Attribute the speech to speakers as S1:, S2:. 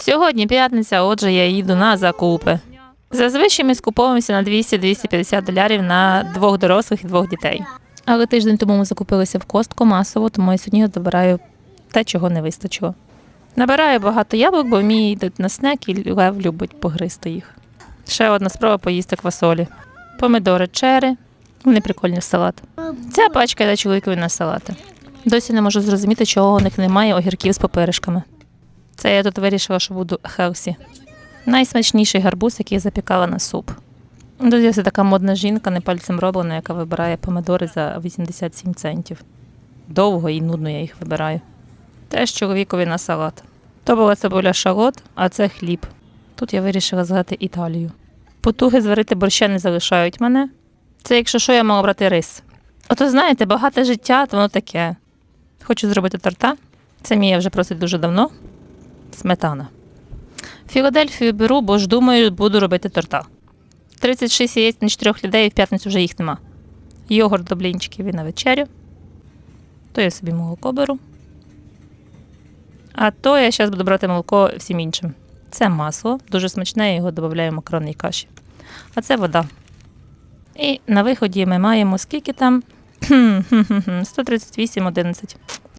S1: Сьогодні п'ятниця, отже, я їду на закупи. Зазвичай ми скуповуємося на 200-250 долярів на двох дорослих і двох дітей. Але тиждень тому ми закупилися в костку масово, тому я сьогодні добираю те, чого не вистачило. Набираю багато яблук, бо мій йдуть на снек і Лев любить погризти їх. Ще одна спроба поїсти квасолі. Помидори чери, вони прикольні в салат. Ця пачка йде чоловікові на салати. Досі не можу зрозуміти, чого у них немає огірків з поперешками. Це я тут вирішила, що буду хелсі. Найсмачніший гарбуз, який я запікала на суп. Тут є така модна жінка, не пальцем роблена, яка вибирає помидори за 87 центів. Довго і нудно я їх вибираю. Теж чоловікові на салат. То була цибуля шалот, а це хліб. Тут я вирішила згадати Італію. Потуги зварити борща не залишають мене. Це якщо що, я мала брати рис. Ото знаєте, багате життя, то воно таке. Хочу зробити торта. Це Мія вже просить дуже давно. Сметана. Філадельфію беру, бо ж думаю, буду робити торта. 36 яєць на 4 людей, і в п'ятницю вже їх нема. Йогурт до блінчиків і на вечерю. То я собі молоко беру. А то я зараз буду брати молоко всім іншим. Це масло, дуже смачне, його додаю в макаронній каші. А це вода. І на виході ми маємо скільки там? 138,11.